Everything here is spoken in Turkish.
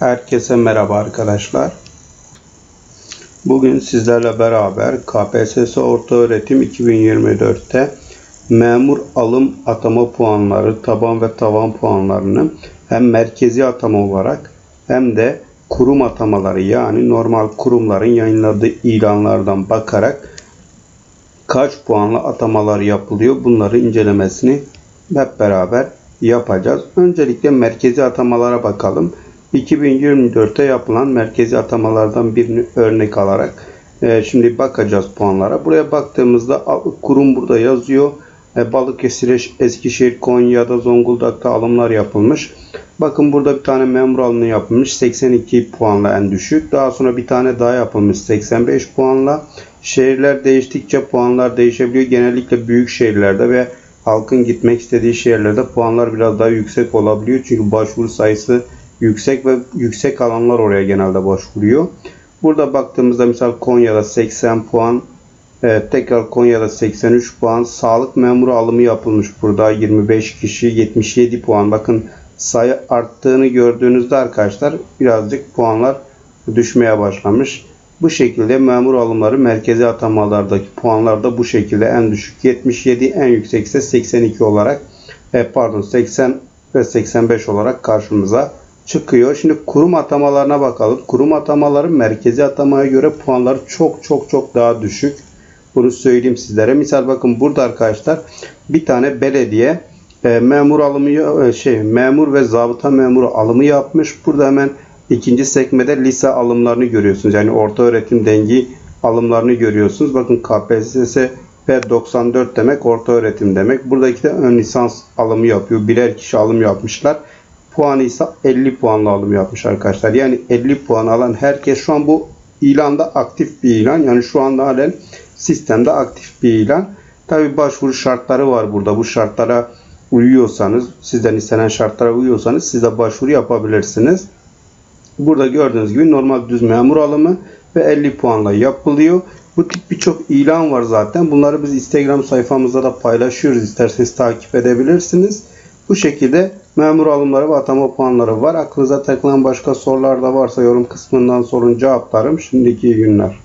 Herkese merhaba arkadaşlar. Bugün sizlerle beraber KPSS Ortaöğretim 2024'te memur alım atama puanları, taban ve tavan puanlarını hem merkezi atama olarak hem de kurum atamaları yani normal kurumların yayınladığı ilanlardan bakarak kaç puanla atamalar yapılıyor bunları incelemesini hep beraber yapacağız. Öncelikle merkezi atamalara bakalım. 2024'te yapılan merkezi atamalardan birini örnek alarak e, şimdi bakacağız puanlara. Buraya baktığımızda kurum burada yazıyor. E, Balıkesir, Eskişehir, Konya'da, Zonguldak'ta alımlar yapılmış. Bakın burada bir tane memur alımı yapılmış. 82 puanla en düşük. Daha sonra bir tane daha yapılmış 85 puanla. Şehirler değiştikçe puanlar değişebiliyor. Genellikle büyük şehirlerde ve halkın gitmek istediği şehirlerde puanlar biraz daha yüksek olabiliyor. Çünkü başvuru sayısı yüksek ve yüksek alanlar oraya genelde başvuruyor. Burada baktığımızda mesela Konya'da 80 puan, e, tekrar Konya'da 83 puan, sağlık memuru alımı yapılmış burada 25 kişi 77 puan. Bakın sayı arttığını gördüğünüzde arkadaşlar birazcık puanlar düşmeye başlamış. Bu şekilde memur alımları merkezi atamalardaki puanlar da bu şekilde en düşük 77 en yüksekse 82 olarak e, pardon 80 ve 85 olarak karşımıza çıkıyor. Şimdi kurum atamalarına bakalım. Kurum atamaları merkezi atamaya göre puanları çok çok çok daha düşük. Bunu söyleyeyim sizlere. Misal bakın burada arkadaşlar bir tane belediye e, memur alımı e, şey memur ve zabıta memuru alımı yapmış. Burada hemen ikinci sekmede lise alımlarını görüyorsunuz. Yani orta öğretim dengi alımlarını görüyorsunuz. Bakın KPSS P94 demek orta öğretim demek. Buradaki de ön lisans alımı yapıyor. Birer kişi alım yapmışlar puanı ise 50 puanla alım yapmış arkadaşlar. Yani 50 puan alan herkes şu an bu ilanda aktif bir ilan. Yani şu anda halen sistemde aktif bir ilan. Tabi başvuru şartları var burada. Bu şartlara uyuyorsanız, sizden istenen şartlara uyuyorsanız siz de başvuru yapabilirsiniz. Burada gördüğünüz gibi normal düz memur alımı ve 50 puanla yapılıyor. Bu tip birçok ilan var zaten. Bunları biz Instagram sayfamızda da paylaşıyoruz. İsterseniz takip edebilirsiniz. Bu şekilde memur alımları ve atama puanları var. Aklınıza takılan başka sorular da varsa yorum kısmından sorun cevaplarım. Şimdiki günler.